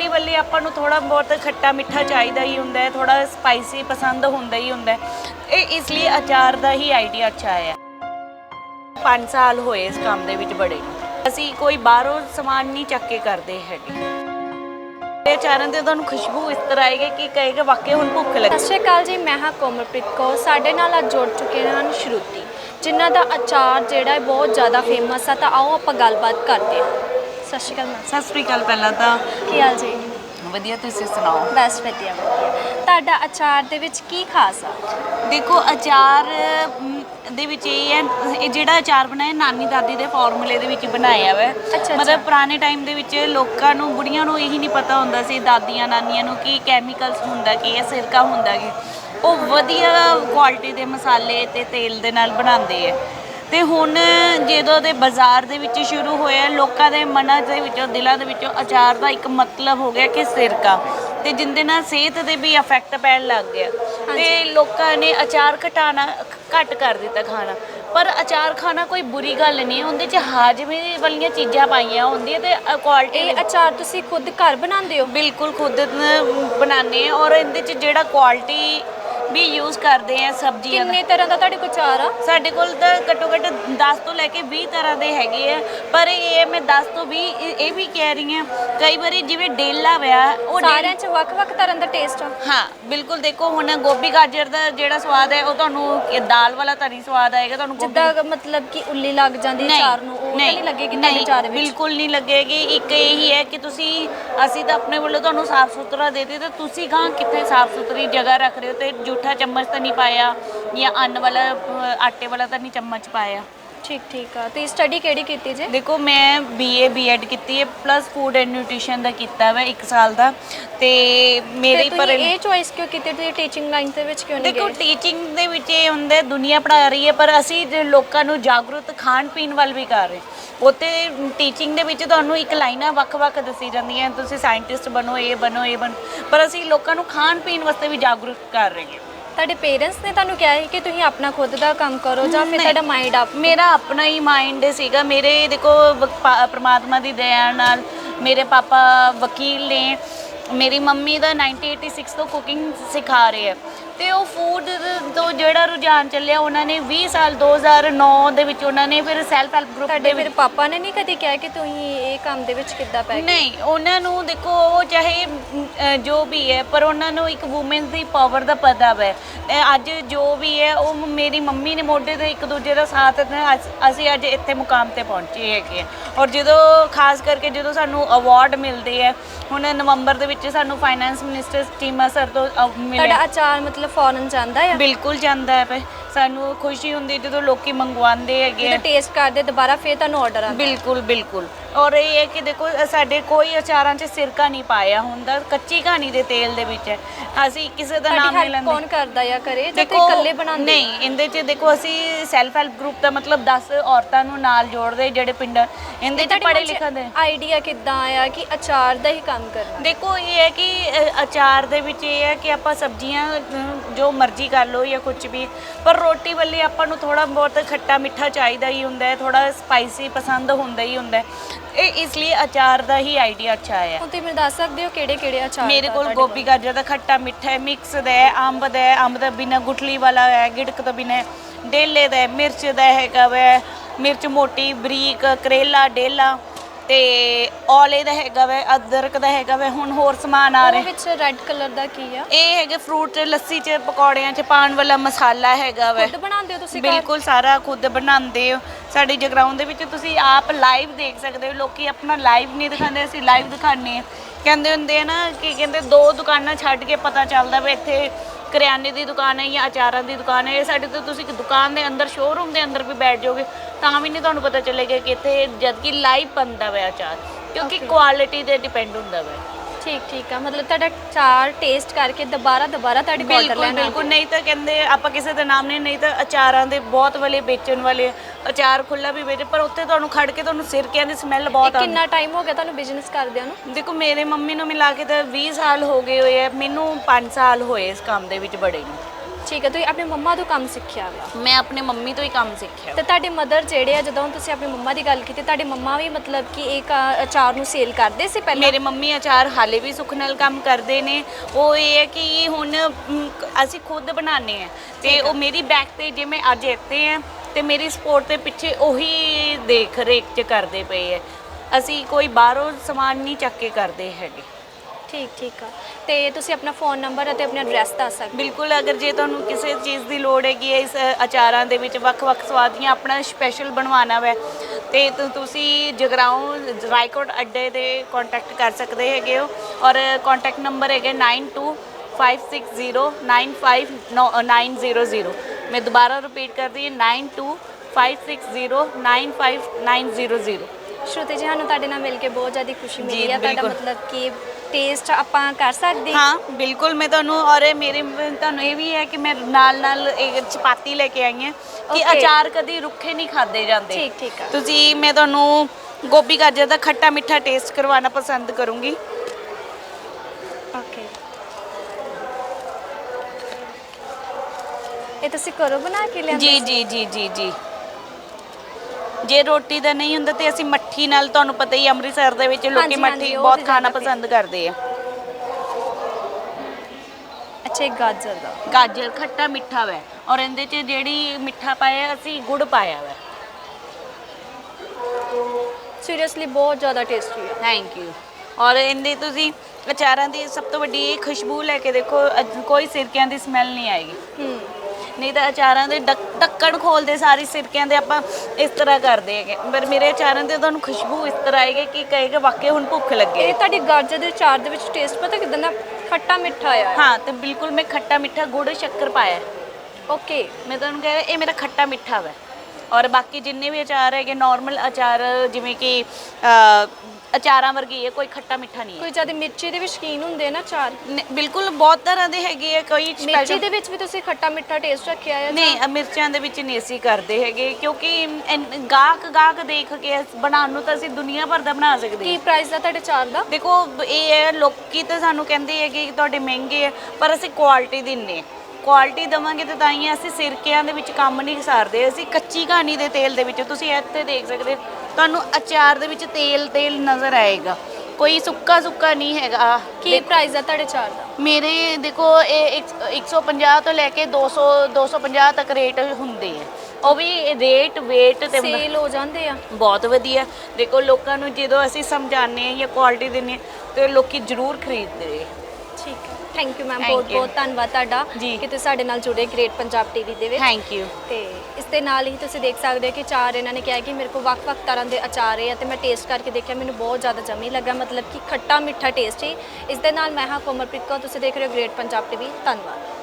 ਰੋਟੀ ਵੱਲੇ ਆਪਾਂ ਨੂੰ ਥੋੜਾ ਬਹੁਤ ਖੱਟਾ ਮਿੱਠਾ ਚਾਹੀਦਾ ਹੀ ਹੁੰਦਾ ਹੈ ਥੋੜਾ ਸਪਾਈਸੀ ਪਸੰਦ ਹੁੰਦਾ ਹੀ ਹੁੰਦਾ ਹੈ। ਇਹ ਇਸ ਲਈ ਅਚਾਰ ਦਾ ਹੀ ਆਈਡੀਆ ਅੱਛਾ ਆਇਆ 5 ਸਾਲ ਹੋਏ ਇਸ ਕੰਮ ਦੇ ਵਿੱਚ ਬੜੇ ਅਸੀਂ ਕੋਈ ਬਾਹਰੋਂ ਸਮਾਨ ਨਹੀਂ ਚੱਕ ਕੇ ਕਰਦੇ ਹੈਗੇ। ਇਹ ਅਚਾਰਾਂ ਤੇ ਤੁਹਾਨੂੰ ਖੁਸ਼ਬੂ ਇਸ ਤਰ੍ਹਾਂ ਆਏਗੀ ਕਿ ਕਹੇਗਾ ਵਾਕਿਆ ਹੁਣ ਭੁੱਖ ਲੱਗੀ। ਸਤਿ ਸ਼੍ਰੀ ਅਕਾਲ ਜੀ, ਮੈਂ ਹਾਂ ਕੋਮਲਪ੍ਰੀਤ ਕੌਰ। ਸਾਡੇ ਨਾਲ ਅੱਜ ਜੁੜ ਚੁੱਕੇ ਹਨ ਸ਼ਰੂਤੀ, ਜਿਨ੍ਹਾਂ ਦਾ ਅਚਾਰ ਜਿਹੜਾ ਬਹੁਤ ਜ਼ਿਆਦਾ ਫੇਮਸ ਆ, ਤਾਂ ਆਓ ਆਪਾਂ ਗੱਲਬਾਤ ਕਰਦੇ ਹਾਂ। ਸਤਿ ਸ਼੍ਰੀ ਅਕਾਲ ਮੈਮ ਸਤਿ ਸ੍ਰੀ ਅਕਾਲ ਪਹਿਲਾਂ ਤਾਂ। ਕੀ ਹਾਲ ਜੀ? ਵਧੀਆ ਤੁਸੀਂ ਸੁਣਾਓ? ਬਸ ਵਧੀਆ ਵਧੀਆ। ਤੁਹਾਡਾ ਅਚਾਰ ਦੇ ਵਿੱਚ ਕੀ ਖਾਸ ਆ? ਦੇਖੋ ਅਚਾਰ ਦੇ ਵਿੱਚ ਇਹ ਹੈ ਇਹ ਜਿਹੜਾ ਅਚਾਰ ਬਣਾਇਆ ਨਾਨੀ ਦਾਦੀ ਦੇ ਫਾਰਮੂਲੇ ਦੇ ਵਿੱਚ ਬਣਾਇਆ ਵਾ। ਅੱਛਾ। ਮਤਲਬ ਪੁਰਾਣੇ ਟਾਈਮ ਦੇ ਵਿੱਚ ਲੋਕਾਂ ਨੂੰ ਬੁੜੀਆਂ ਨੂੰ ਇਹੀ ਨਹੀਂ ਪਤਾ ਹੁੰਦਾ ਸੀ ਦਾਦੀਆਂ ਨਾਨੀਆਂ ਨੂੰ ਕਿ ਕੈਮੀਕਲਸ ਹੁੰਦਾ ਕੀ ਹੈ ਸਿਰਕਾ ਹੁੰਦਾ ਕੀ। ਉਹ ਵਧੀਆ ਕੁਆਲਿਟੀ ਦੇ ਮਸਾਲੇ ਤੇ ਤੇਲ ਦੇ ਨਾਲ ਬਣਾਉਂਦੇ ਆ। ਤੇ ਹੁਣ ਜਦੋਂ ਦੇ ਬਾਜ਼ਾਰ ਦੇ ਵਿੱਚ ਸ਼ੁਰੂ ਹੋਇਆ ਲੋਕਾਂ ਦੇ ਮਨਾਂ ਦੇ ਵਿੱਚੋਂ ਦਿਲਾਂ ਦੇ ਵਿੱਚੋਂ ਅਚਾਰ ਦਾ ਇੱਕ ਮਤਲਬ ਹੋ ਗਿਆ ਕਿ ਸਿਰਕਾ। ਤੇ ਜਿੰਦੇ ਨਾਲ ਸਿਹਤ ਤੇ ਵੀ ਇਫੈਕਟ ਪੈਣ ਲੱਗ ਗਿਆ। ਤੇ ਲੋਕਾਂ ਨੇ ਅਚਾਰ ਘਟਾਣਾ ਘੱਟ ਕਰ ਦਿੱਤਾ ਖਾਣਾ। ਪਰ ਅਚਾਰ ਖਾਣਾ ਕੋਈ ਬੁਰੀ ਗੱਲ ਨਹੀਂ ਹੈ। ਉਹਦੇ ਚ ਹਾਜ਼ਮੇ ਵਾਲੀਆਂ ਚੀਜ਼ਾਂ ਪਾਈਆਂ ਹੁੰਦੀਆਂ ਤੇ ਕੁਆਲਿਟੀ ਇਹ ਅਚਾਰ ਤੁਸੀਂ ਖੁਦ ਘਰ ਬਣਾਉਂਦੇ ਹੋ? ਬਿਲਕੁਲ ਖੁਦ ਬਣਾਉਂਦੇ ਆ ਔਰ ਇਹਦੇ ਚ ਜਿਹੜਾ ਕੁਆਲਿਟੀ ਵੀ ਯੂਜ਼ ਕਰਦੇ ਆ ਸਬਜ਼ੀਆਂ ਦਾ। ਕਿੰਨੇ ਤਰ੍ਹਾਂ ਦਾ ਤੁਹਾਡੇ ਕੋਲ ਅਚਾਰ ਆ? ਸਾਡੇ ਕੋਲ ਤਾਂ ਘੱਟੋ ਘੱਟ 10 ਤੋਂ ਲੈ ਕੇ 20 ਤਰ੍ਹਾਂ ਦੇ ਹੈਗੇ ਆ। ਪਰ ਇਹ ਮੈਂ 10 ਤੋਂ 20 ਇਹ ਇਹ ਵੀ ਕਹਿ ਰਹੀ ਹਾਂ ਕਈ ਵਾਰੀ ਜਿਵੇਂ ਡੇਲਾ ਵਿਆ ਉਹ ਡੇਲ- ਸਾਰਿਆਂ 'ਚ ਵੱਖ-ਵੱਖ ਤਰ੍ਹਾਂ ਦਾ ਟੇਸਟ ਆ। ਹਾਂ ਬਿਲਕੁਲ ਦੇਖੋ ਹੁਣ ਗੋਭੀ ਗਾਜਰ ਦਾ ਜਿਹੜਾ ਸਵਾਦ ਹੈ ਉਹ ਤੁਹਾਨੂੰ ਇਹ ਦਾਲ ਵਾਲਾ ਤਾਂ ਨਹੀਂ ਸਵਾਦ ਆਏਗਾ ਤੁਹਾਨੂੰ ਗੋਭੀ ਜਿੱਦਾਂ ਮਤਲਬ ਕਿ ਉੱਲੀ ਲੱਗ ਜਾਂਦੀ ਹੈ ਅਚਾਰ ਨੂੰ ਉਹ ਤਾਂ ਨਹੀਂ ਲੱਗੇਗੀ ਤੁਹਾਡੇ ਨਹੀਂ, ਅਚਾਰ ਵਿੱਚ? ਬਿਲਕੁਲ ਨਹੀਂ ਲੱਗੇਗੀ। ਇੱਕ ਇਹੀ ਹੈ ਕਿ ਤੁਸੀਂ ਅਸੀਂ ਤਾਂ ਆਪਣੇ ਵੱਲੋਂ ਤੁਹਾਨੂੰ ਸਾਫ਼ ਸੁਥਰਾ ਦੇ ਦਿੱਤੇ ਤੇ ਤੁਸੀਂ ਗਾਂ ਕਿੱਥੇ ਸਾਫ਼ ਸੁਥਰੀ ਜਗ੍ਹਾ ਰੱਖ ਰਹੇ ਹੋ ਤੇ ਜੂਠਾ ਚਮਚ ਤਾਂ ਨਹੀਂ ਪਾਇਆ ਜਾਂ ਅੰਨ ਵਾਲਾ ਅ, ਆਟੇ ਵਾਲਾ ਤਾਂ ਨਹੀਂ ਚਮਚ ਪਾਇਆ। ਠੀਕ ਠੀਕ ਆ। ਤੇ ਸਟੱਡੀ ਕਿਹੜੀ ਕੀਤੀ ਜੇ? ਦੇਖੋ ਮੈਂ ਬੀਏ ਬੀਐਡ ਕੀਤੀ ਹੈ ਪਲੱਸ ਫੂਡ ਐਂਡ ਨਿਊਟ੍ਰੀਸ਼ਨ ਦਾ ਕੀਤਾ ਵਾ 1 ਸਾਲ ਦਾ। ਤੇ ਮੇਰੇ ਤੇ ਪਰ ਤੁਸੀਂ ਇਹ ਚੋਇਸ ਕਿਉਂ ਕੀਤੀ? ਤੁਸੀਂ ਟੀਚਿੰਗ ਲਾਈਨ ਦੇ ਵਿੱਚ ਕਿਉਂ ਨਹੀਂ ਦੇਖੋ ਗਏ? ਟੀਚਿੰਗ ਦੇ ਵਿੱਚ ਇਹ ਹੁੰਦਾ ਹੈ, ਦੁਨੀਆ ਪੜਾ ਰਹੀ ਹੈ ਪਰ ਅਸੀਂ ਜੇ ਲੋਕਾਂ ਨੂੰ ਜਾਗਰੂਕ ਖਾਣ ਪੀਣ ਵੱਲ ਵੀ ਕਰ ਰਹੇ। ਉੱਥੇ ਟੀਚਿੰਗ ਦੇ ਵਿੱਚ ਤੁਹਾਨੂੰ ਇੱਕ ਲਾਈਨਾਂ ਵੱਖ-ਵੱਖ ਦੱਸੀ ਜਾਂਦੀਆਂ ਤੁਸੀਂ ਸਾਇੰਟਿਸਟ ਬਣੋ ਇਹ ਬਣੋ ਇਹ ਬਣੋ। ਪਰ ਅਸੀਂ ਲੋਕਾਂ ਨੂੰ ਖਾਣ ਪੀਣ ਵਾਸਤੇ ਵੀ ਜਾਗਰੂਕ ਕਰ ਰਹੇ ਹਾਂ। ਤੁਹਾਡੇ ਪੇਰੈਂਟਸ ਨੇ ਤੁਹਾਨੂੰ ਕਿਹਾ ਹੈ ਕਿ ਤੁਸੀਂ ਆਪਣਾ ਖੁਦ ਦਾ ਕੰਮ ਕਰੋ ਜਾਂ ਫਿਰ। ਤੁਹਾਡਾ ਮਾਈਂਡ ਆਪ ਮੇਰਾ ਆਪਣਾ ਹੀ ਮਾਈਂਡ ਸੀਗਾ ਮੇਰੇ ਦੇਖੋ ਪ੍ਰਮਾਤਮਾ ਦੀ ਦਇਆ ਨਾਲ ਮੇਰੇ ਪਾਪਾ ਵਕੀਲ ਨੇ ਮੇਰੀ ਮੰਮੀ ਦਾ 1986 ਤੋਂ ਕੁਕਿੰਗ ਸਿਖਾ ਰਹੇ ਆ ਤੇ ਉਹ ਫੂਡ ਤੋਂ ਜਿਹੜਾ ਰੁਝਾਨ ਚੱਲਿਆ ਉਹਨਾਂ ਨੇ 20 ਸਾਲ 2009 ਦੇ ਵਿੱਚ ਉਹਨਾਂ ਨੇ ਫਿਰ ਸੈਲਫ ਹੈਲਪ ਗਰੁੱਪ ਤੁਹਾਡੇ ਦੇ ਫਿਰ ਵਿੱਚ ਪਾਪਾ ਨੇ ਨਹੀਂ ਕਦੀ ਕਿਹਾ ਕਿ ਤੁਸੀਂ ਇਹ ਕੰਮ ਦੇ ਵਿੱਚ ਕਿੱਦਾਂ ਪੈ ਗਏ? ਨਹੀਂ ਉਹਨਾਂ ਨੂੰ ਦੇਖੋ ਉਹ ਚਾਹੇ ਅਮ, ਜੋ ਵੀ ਹੈ ਪਰ ਉਹਨਾਂ ਨੂੰ ਇੱਕ ਔਮਨ ਦੀ ਪਾਵਰ ਦਾ ਪਤਾ ਹੈ ਅੱਜ ਜੋ ਵੀ ਹੈ ਉਹ ਮੇਰੀ ਮੰਮੀ ਨੇ ਮੋਢੇ ਤੇ ਇੱਕ ਦੂਜੇ ਦਾ ਸਾਥ ਦਿੱਤਾ ਅਸੀਂ ਅੱਜ ਇੱਥੇ ਮੁਕਾਮ ਤੇ ਪਹੁੰਚੇ ਹੈਗੇ ਹਾਂ। ਔਰ ਜਦੋਂ ਖਾਸ ਕਰਕੇ ਜਦੋਂ ਸਾਨੂੰ ਅਵਾਰਡ ਮਿਲਦੇ ਆ ਹੁਣ ਨਵੰਬਰ ਦੇ ਵਿੱਚ ਸਾਨੂੰ ਫਾਈਨੈਂਸ ਮਿਨਿਸਟਰ ਚੀਮਾ ਸਰ ਤੋਂ ਅ, ਮਿਲਿਆ। ਤੁਹਾਡਾ ਅਚਾਰ ਮਤਲਬ ਫੋਰਨ ਜਾਂਦਾ ਆ? ਬਿਲਕੁਲ ਜਾਂਦਾ ਹੈ ਪਏ ਸਾਨੂੰ ਖੁਸ਼ੀ ਹੁੰਦੀ ਜਦੋਂ ਲੋਕੀ ਮੰਗਵਾਉਂਦੇ ਹੈਗੇ ਆ। ਜਦੋਂ ਟੇਸਟ ਕਰਦੇ ਦੁਬਾਰਾ ਫੇਰ ਤੁਹਾਨੂੰ ਆਰਡਰ ਆਉਂਦਾ ਬਿਲਕੁਲ ਬਿਲਕੁਲ। ਔਰ ਇਹ ਹੈ ਕਿ ਦੇਖੋ ਸਾਡੇ ਕੋਈ ਅਚਾਰਾਂ 'ਚ ਸਿਰਕਾ ਨਹੀਂ ਪਾਇਆ ਹੁੰਦਾ ਕੱਚੀ ਕਹਾਣੀ ਦੇ ਤੇਲ ਦੇ ਵਿੱਚ। ਹੈ ਅਸੀਂ ਕਿਸੇ ਦਾ ਨਾਮ ਨਹੀਂ ਲੈਂਦੇ। ਕੌਣ ਕਰਦਾ ਆ ਕਰੇ? ਜਾਂ ਤੁਸੀਂ ਇਕੱਲੇ ਬਣਾਉਂਦੇ? ਨਹੀਂ ਇਹਦੇ 'ਚ ਦੇਖੋ ਅਸੀਂ ਸੈਲਫ ਹੈਲਪ ਗਰੁੱਪ ਦਾ ਮਤਲਬ 10 ਔਰਤਾਂ ਨੂੰ ਨਾਲ ਜੋੜਦੇ ਜਿਹੜੇ ਪਿੰਡ ਇਹਦੇ 'ਚ ਪੜ੍ਹੇ ਲਿਖੇ ਦੇ ਆਈਡੀਆ ਕਿੱਦਾਂ ਆਇਆ ਕਿ ਅਚਾਰ ਦਾ ਹੀ ਕੰਮ ਕਰਨਾ? ਦੇਖੋ ਇਹ ਹੈ ਕਿ ਅ, ਅਚਾਰ ਦੇ ਵਿੱਚ ਇਹ ਹੈ ਕਿ ਆਪਾਂ ਸਬਜ਼ੀਆਂ ਅ, ਜੋ ਮਰਜ਼ੀ ਕਰ ਲਓ ਜਾਂ ਕੁਝ ਵੀ ਪਰ ਰੋਟੀ ਵੱਲੇ ਆਪਾਂ ਨੂੰ ਥੋੜਾ ਬਹੁਤ ਖੱਟਾ ਮਿੱਠਾ ਚਾਹੀਦਾ ਹੀ ਹੁੰਦਾ ਹੈ ਥੋੜਾ ਸਪਾਈਸੀ ਪਸੰਦ ਹੁੰਦਾ ਹੀ ਹੁੰਦਾ ਹੈ। ਇਹ ਇਸ ਲਈ ਅਚਾਰ ਦਾ ਹੀ ਆਈਡੀਆ ਅੱਛਾ ਆਇਆ ਹੁਣ ਤੁਸੀਂ ਮੈਨੂੰ ਦੱਸ ਸਕਦੇ ਹੋ ਕਿਹੜੇ ਕਿਹੜੇ ਅਚਾਰ ਮੇਰੇ ਕੋਲ ਤੁਹਾਡੇ ਗੋਭੀ ਗਾਜਰ ਦਾ ਖੱਟਾ ਮਿੱਠਾ ਹੈ ਮਿਕਸ ਦਾ ਹੈ ਅੰਬ ਦਾ ਹੈ ਅੰਬ ਦਾ ਬਿਨਾ ਗੁਠਲੀ ਵਾਲਾ ਹੈ ਗਿੜਕ ਤੋਂ ਬਿਨਾ ਡੇਲੇ ਦਾ ਹੈ ਮਿਰਚ ਦਾ ਹੈਗਾ ਵੈ ਮਿਰਚ ਮੋਟੀ ਬਰੀਕ ਕਰੇਲਾ ਡੇਲਾ। ਤੇ ਔਲੇ ਦਾ ਹੈਗਾ ਵੈ ਅਦਰਕ ਦਾ ਹੈਗਾ ਵੈ ਹੁਣ ਹੋਰ ਸਮਾਨ ਆ ਉਹ ਰਹੇ। ਵਿੱਚ ਰੈੱਡ ਕਲਰ ਦਾ ਕੀ ਆ? ਇਹ ਹੈਗੇ ਫਰੂਟ ਲੱਸੀ ਚ ਪਕੌੜਿਆਂ ਚ ਪਾਣ ਵਾਲਾ ਮਸਾਲਾ ਹੈਗਾ ਵੈ। ਖੁਦ ਬਣਾਉਂਦੇ ਹੋ ਤੁਸੀਂ ਘਰ? ਬਿਲਕੁਲ ਸਾਰਾ ਖੁਦ ਬਣਾਉਂਦੇ ਹੋ। ਸਾਡੀ ਜਗਰਾਉਂ ਦੇ ਵਿੱਚ ਤੁਸੀਂ ਆਪ ਲਾਈਵ ਦੇਖ ਸਕਦੇ ਹੋ। ਲੋਕੀ ਆਪਣਾ ਲਾਈਵ ਨਹੀਂ ਦਿਖਾਉਂਦੇ ਅਸੀਂ ਲਾਈਵ ਦਿਖਾਉਂਦੇ ਆ ਕਹਿੰਦੇ ਹੁੰਦੇ ਆ ਨਾ ਕਿ ਕਹਿੰਦੇ ਦੋ ਦੁਕਾਨਾਂ ਛੱਡ ਕੇ ਪਤਾ ਚੱਲਦਾ ਵੀ ਇੱਥੇ ਕਰਿਆਨੇ ਦੀ ਦੁਕਾਨ ਹੈ ਜਾਂ ਅਚਾਰਾਂ ਦੀ ਦੁਕਾਨ ਹੈ ਇਹ ਸਾਡੇ ਤੋਂ ਤੁਸੀਂ ਇੱਕ ਦੁਕਾਨ ਦੇ ਅੰਦਰ ਸ਼ੋਰੂਮ ਦੇ ਅੰਦਰ ਵੀ ਬੈਠ ਜਾਓਗੇ ਤਾਂ ਵੀ ਨਹੀਂ ਤੁਹਾਨੂੰ ਪਤਾ ਚੱਲੇਗਾ ਕਿ ਇੱਥੇ ਜਦ ਕਿ ਲਾਈਵ ਬਣਦਾ ਵਾ ਅਚਾਰ ਕਿਉਂਕਿ. ਕੁਆਲਿਟੀ ਤੇ ਡਿਪੈਂਡ ਹੁੰਦਾ ਵਾ ਠੀਕ ਠੀਕ ਆ। ਮਤਲਬ ਤੁਹਾਡਾ ਚਾਰ ਟੇਸਟ ਕਰਕੇ ਦੁਬਾਰਾ ਦੁਬਾਰਾ ਤੁਹਾਡੇ ਕੋਲ ਆਰਡਰ ਬਿਲਕੁਲ ਲੈਣਾ ਬਿਲਕੁਲ। ਨਹੀਂ ਤਾਂ ਕਹਿੰਦੇ ਆਪਾਂ ਕਿਸੇ ਦਾ ਨਾਮ ਨਹੀਂ ਨਹੀਂ ਤਾਂ ਅਚਾਰਾਂ ਦੇ ਬਹੁਤ ਵਾਲੇ ਵੇਚਣ ਵਾਲੇ ਅਚਾਰ ਖੁੱਲਾ ਵੀ ਵੇਚ ਪਰ ਉੱਥੇ ਤੁਹਾਨੂੰ ਖੜ ਕੇ ਤੁਹਾਨੂੰ ਸਿਰਕਿਆਂ ਦੀ ਸਮੈਲ ਬਹੁਤ ਆਉਂਦੀ। ਕਿੰਨਾ ਟਾਈਮ ਹੋ ਗਿਆ ਤੁਹਾਨੂੰ ਬਿਜ਼ਨਸ ਕਰਦਿਆਂ ਨੂੰ? ਦੇਖੋ ਮੇਰੇ ਮੰਮੀ ਨੂੰ ਮਿਲਾ ਕੇ ਤਾਂ 20 ਸਾਲ ਹੋ ਗਏ ਹੋਏ ਆ। ਮੈਨੂੰ 5 ਸਾਲ ਹੋਏ ਇਸ ਕੰਮ ਦੇ ਵਿੱਚ ਬੜੇ ਨੂੰ। ਠੀਕ ਹੈ ਤੁਸੀਂ ਆਪਣੀ ਮੰਮਾ ਤੋਂ ਕੰਮ ਸਿੱਖਿਆ ਵਾ। ਮੈਂ ਆਪਣੇ ਮੰਮੀ ਤੋਂ ਹੀ ਕੰਮ ਸਿੱਖਿਆ। ਤੇ ਤੁਹਾਡੇ ਮਦਰ ਜਿਹੜੇ ਆ ਜਦੋਂ ਤੁਸੀਂ ਆਪਣੀ ਮੰਮਾ ਦੀ ਗੱਲ ਕੀਤੀ ਤੁਹਾਡੇ ਮੰਮਾ ਵੀ ਮਤਲਬ ਕਿ ਇੱਕ ਅਚਾਰ ਨੂੰ ਸੇਲ ਕਰਦੇ ਸੀ ਪਹਿਲਾਂ? ਮੇਰੇ ਮੰਮੀ ਅਚਾਰ ਹਾਲੇ ਵੀ ਸੁੱਖ ਨਾਲ ਕੰਮ ਕਰਦੇ ਨੇ। ਉਹ ਇਹ ਹੈ ਕਿ ਹੁਣ ਮ, ਅਸੀਂ ਖੁਦ ਬਣਾਉਂਦੇ ਆ ਤੇ ਉਹ ਮੇਰੀ ਬੈਕ ਤੇ ਜਿਵੇਂ ਅੱਜ ਇੱਥੇ ਆ ਤੇ ਮੇਰੀ ਸਪੋਰਟ ਦੇ ਪਿੱਛੇ ਉਹੀ ਦੇਖ ਰੇਖ ਚ ਕਰਦੇ ਪਏ ਆ ਅਸੀਂ ਕੋਈ ਬਾਹਰੋਂ ਸਮਾਨ ਨਹੀਂ ਚੱਕ ਕੇ ਕਰਦੇ ਹੈਗੇ। ਠੀਕ ਠੀਕ ਆ ਤੇ ਤੁਸੀਂ ਆਪਣਾ ਫੋਨ ਨੰਬਰ ਅਤੇ ਆਪਣਾ ਐਡਰੈਸ ਦੱਸ ਸਕਦੇ ਬਿਲਕੁਲ ਅਗਰ ਜੇ ਤੁਹਾਨੂੰ ਕਿਸੇ ਚੀਜ਼ ਦੀ ਲੋੜ ਹੈਗੀ ਹੈ ਇਸ ਅਚਾਰਾਂ ਦੇ ਵਿੱਚ ਵੱਖ-ਵੱਖ ਸਵਾਦ ਦੀਆਂ ਆਪਣਾ ਸਪੈਸ਼ਲ ਬਣਵਾਉਣਾ ਵੈ ਤੇ ਤੁ- ਤੁਸੀਂ ਜਗਰਾਉਂ ਰਾਏਕੋਟ ਅੱਡੇ ਦੇ ਕੰਟੈਕਟ ਕਰ ਸਕਦੇ ਹੈਗੇ ਹੋ ਔਰ ਕੰਟੈਕਟ ਨੰਬਰ ਹੈਗੇ 9256095900 ਮੈਂ ਦੁਬਾਰਾ ਰਿਪੀਟ ਕਰਦੀ ਹਾਂ 9256095900 ਸ਼ਰੂਤੀ ਜੀ ਸਾਨੂੰ ਤੁਹਾਡੇ ਨਾਲ ਮਿਲ ਕੇ ਬਹੁਤ ਜ਼ਿਆਦਾ ਖੁਸ਼ੀ ਮਿਲੀ ਜੀ, ਹੈ ਤੁਹਾਡਾ ਬਿਲਕੁਲ। ਮਤਲਬ ਕਿ ਟੇਸਟ ਆਪਾਂ ਕਰ ਸਕਦੇ ਹਾਂ। ਬਿਲਕੁਲ ਮੈਂ ਤੁਹਾਨੂੰ ਔਰ ਇਹ ਮੇਰੇ ਤੁਹਾਨੂੰ ਇਹ ਵੀ ਹੈ ਕਿ ਮੈਂ ਨਾਲ ਨਾਲ ਇਹ ਚਪਾਤੀ ਲੈ ਕੇ ਆਈ ਹਾਂ ਕਿ Okay. ਅਚਾਰ ਕਦੀ ਰੁੱਖੇ ਨਹੀਂ ਖਾਦੇ ਜਾਂਦੇ। ਠੀਕ ਠੀਕ ਆ। ਤੁਸੀਂ ਮੈਂ ਤੁਹਾਨੂੰ ਗੋਭੀ ਗਾਜਰ ਦਾ ਖੱਟਾ ਮਿੱਠਾ ਟੇਸਟ ਕਰਵਾਉਣਾ ਪਸੰਦ ਕਰੂੰਗੀ। ਓਕੇ ਇਹ ਤੁਸੀਂ ਘਰੋਂ ਬਣਾ ਕੇ ਲਿਆਂਦੇ ਜੀ ਜੀ ਜੀ ਜੀ ਜੀ। ਜੇ ਰੋਟੀ ਦਾ ਨਹੀਂ ਹੁੰਦਾ ਤੇ ਅਸੀਂ ਮੱਠੀ ਨਾਲ ਤੁਹਾਨੂੰ ਪਤਾ ਹੀ ਅੰਮ੍ਰਿਤਸਰ ਦੇ ਵਿੱਚ ਲੋਕੀ ਹਾਂਜੀ, ਹਾਂਜੀ, ਮੱਠੀ ਉਹ ਬਹੁਤ ਤੇ ਖਾਣਾ ਜ਼ਿਆਦਾ ਪਸੰਦ ਕਰਦੇ ਆ। ਅੱਛਾ ਗਾਜਰ ਦਾ। ਗਾਜਰ ਖੱਟਾ ਮਿੱਠਾ ਵੈ ਔਰ ਇਹਦੇ ਚ ਜਿਹੜੀ ਮਿੱਠਾ ਪਾਇਆ ਅਸੀਂ ਗੁੜ ਪਾਇਆ ਵੈ। ਸੀਰੀਅਸਲੀ ਬਹੁਤ ਜ਼ਿਆਦਾ ਟੇਸਟੀ ਆ ਥੈਂਕ ਯੂ ਔਰ ਇਹਦੇ ਤੁਸੀਂ ਅਚਾਰਾਂ ਦੀ ਸਭ ਤੋਂ ਵੱਡੀ ਇਹ ਖੁਸ਼ਬੂ ਲੈ ਕੇ ਦੇਖੋ ਅਜ- ਕੋਈ ਸਿਰਕਿਆਂ ਦੀ ਸਮੈਲ ਨਹੀਂ ਆਏਗੀ। ਹੂੰ। ਨਹੀਂ ਤਾਂ ਅਚਾਰਾਂ ਦੇ ਡੱਕ- ਢੱਕਣ ਖੋਲਦੇ ਸਾਰੀ ਸਿਰਕਿਆਂ ਦੇ ਆਪਾਂ ਇਸ ਤਰ੍ਹਾਂ ਕਰਦੇ ਹੈਗੇ। ਪਰ ਮੇਰੇ ਅਚਾਰਾਂ ਦੇ ਤੁਹਾਨੂੰ ਖੁਸ਼ਬੂ ਇਸ ਤਰ੍ਹਾਂ ਆਏਗੀ ਕਿ ਕਹੇਗਾ ਵਾਕਈ ਹੁਣ ਭੁੱਖ ਲੱਗੇ ਇਹ ਤੁਹਾਡੀ ਗਾਜਰ ਦੇ ਚਾਰ ਦੇ ਵਿੱਚ ਟੇਸਟ ਪਤਾ ਕਿਦਾਂ ਦਾ? ਖੱਟਾ ਮਿੱਠਾ ਆ। ਹਾਂ ਤੇ ਬਿਲਕੁਲ ਮੈਂ ਖੱਟਾ ਮਿੱਠਾ ਗੁੜ ਸ਼ੱਕਰ ਪਾਇਆ। ਹੈ। ਓਕੇ ਮੈਂ ਤੁਹਾਨੂੰ ਕਹਿ ਰਿਹਾ ਇਹ ਮੇਰਾ ਖੱਟਾ ਮਿੱਠਾ ਵਾ। ਔਰ ਬਾਕੀ ਜਿੰਨੇ ਵੀ ਅਚਾਰ ਹੈਗੇ ਨਾਰਮਲ ਅਚਾਰ ਜਿਵੇਂ ਕਿ ਅ, ਅਚਾਰਾਂ ਵਰਗੀ ਹੈ ਕੋਈ ਖੱਟਾ ਮਿੱਠਾ ਨਹੀਂ ਹੈ। ਕੋਈ ਜ਼ਿਆਦਾ ਮਿਰਚੀ ਦੇ ਵੀ ਸ਼ੌਕੀਨ ਹੁੰਦੇ ਆ ਨਾ ਚਾਰ ਨ- ਬਿਲਕੁਲ ਬਹੁਤ ਤਰ੍ਹਾਂ ਦੇ ਹੈਗੇ ਆ ਕੋਈ ਮਿਰਚੀ special- ਦੇ ਵਿੱਚ ਵੀ ਤੁਸੀਂ ਖੱਟਾ ਮਿੱਠਾ ਟੇਸਟ ਰੱਖਿਆ ਹੈ ਨਹੀਂ ਅ, ਮਿਰਚਾਂ ਦੇ ਵਿੱਚ ਨਹੀਂ ਅਸੀਂ ਕਰਦੇ ਹੈਗੇ ਕਿਉਂਕਿ ਇਨ- ਗਾਹਕ ਗਾਹਕ ਦੇਖ ਕੇ ਅਸ- ਬਣਾਉਣ ਨੂੰ ਤਾਂ ਅਸੀਂ ਦੁਨੀਆ ਭਰ ਦਾ ਬਣਾ ਸਕਦੇ ਕੀ ਹਾਂ। ਪ੍ਰਾਈਸ ਦਾ ਤੁਹਾਡੇ ਚਾਰ ਦਾ? ਦੇਖੋ ਇਹ ਹੈ ਲੋਕੀ ਤਾਂ ਸਾਨੂੰ ਕਹਿੰਦੇ ਹੈਗੇ ਕਿ ਤੁਹਾਡੇ ਮਹਿੰਗੇ ਆ ਪਰ ਅਸੀਂ ਕੁਆਲਿਟੀ ਦਿੰਨੇ ਆ। ਕੁਆਲਿਟੀ ਦਵਾਂਗੇ ਤਾਂ ਤਾਂ ਹੀ ਅਸੀਂ ਸਿਰਕਿਆਂ ਦੇ ਵਿੱਚ ਕੰਮ ਨਹੀਂ ਸਾਰਦੇ ਅਸੀਂ ਕੱਚੀ ਕਹਾਣੀ ਦੇ ਤੇਲ ਦੇ ਵਿੱਚ ਤੁਸੀਂ ਇੱਥੇ ਦੇਖ ਸਕਦੇ ਹੋ, ਤੁਹਾਨੂੰ ਅਚਾਰ ਦੇ ਵਿੱਚ ਤੇਲ ਤੇਲ ਨਜ਼ਰ ਆਏਗਾ। ਕੋਈ ਸੁੱਕਾ ਸੁੱਕਾ ਨਹੀਂ ਹੈਗਾ। ਕੀ ਪ੍ਰਾਈਸ ਦਾ ਤੁਹਾਡੇ ਚਾਰ ਦਾ? ਮੇਰੇ ਦੇਖੋ ਇਹ ਇੱਕ- 150 ਤੋਂ ਲੈ ਕੇ 200 250 ਤੱਕ ਰੇਟ ਹੁੰਦੇ ਆ। ਉਹ ਵੀ ਰੇਟ weight ਤੇ ਸੇਲ ਹੋ ਜਾਂਦੇ ਆ। ਬਹੁਤ ਵਧੀਆ। ਦੇਖੋ ਲੋਕਾਂ ਨੂੰ ਜਦੋਂ ਅਸੀਂ ਸਮਝਾਉਂਦੇ ਹਾਂ ਜਾਂ ਕੁਆਲਿਟੀ ਦਿੰਦੇ ਹਾਂ ਤੇ ਲੋਕੀ ਜ਼ਰੂਰ ਖਰੀਦਦੇ ਆ। ਠੀਕ ਹੈ। ਥੈਂਕ ਯੂ ਮੈਮ Thank ਬਹੁਤ you. ਬਹੁਤ ਧੰਨਵਾਦ ਤੁਹਾਡਾ ਜੀ। ਕਿ ਤੁਸੀਂ ਸਾਡੇ ਨਾਲ ਜੁੜੇ ਗ੍ਰੇਟ ਪੰਜਾਬ ਟੀਵੀ ਦੇ ਵਿੱਚ। ਥੈਂਕ ਯੂ ਤੇ ਇਸ ਦੇ ਨਾਲ ਹੀ ਤੁਸੀਂ ਦੇਖ ਸਕਦੇ ਹੋ ਕਿ ਚਾਰ ਇਹਨਾਂ ਨੇ ਕਿਹਾ ਕਿ ਮੇਰੇ ਕੋਲ ਵੱਖ-ਵੱਖ ਤਰ੍ਹਾਂ ਦੇ ਅਚਾਰ ਹੈ ਤੇ ਮੈਂ ਟੇਸਟ ਕਰਕੇ ਦੇਖਿਆ ਮੈਨੂੰ ਬਹੁਤ ਜ਼ਿਆਦਾ ਜਮੀ ਲੱਗਾ ਮਤਲਬ ਕਿ ਖੱਟਾ ਮਿੱਠਾ ਟੇਸਟ ਹੀ ਇਸ ਦੇ ਨਾਲ ਮੈਂ ਹਾਂ ਕੋਮਲਪ੍ਰੀਤ ਕੌਰ ਤੁਸੀਂ ਦੇਖ ਰਹੇ ਹੋ ਗ੍ਰੇਟ ਪੰਜਾਬ ਟੀਵੀ ਧੰਨਵਾਦ।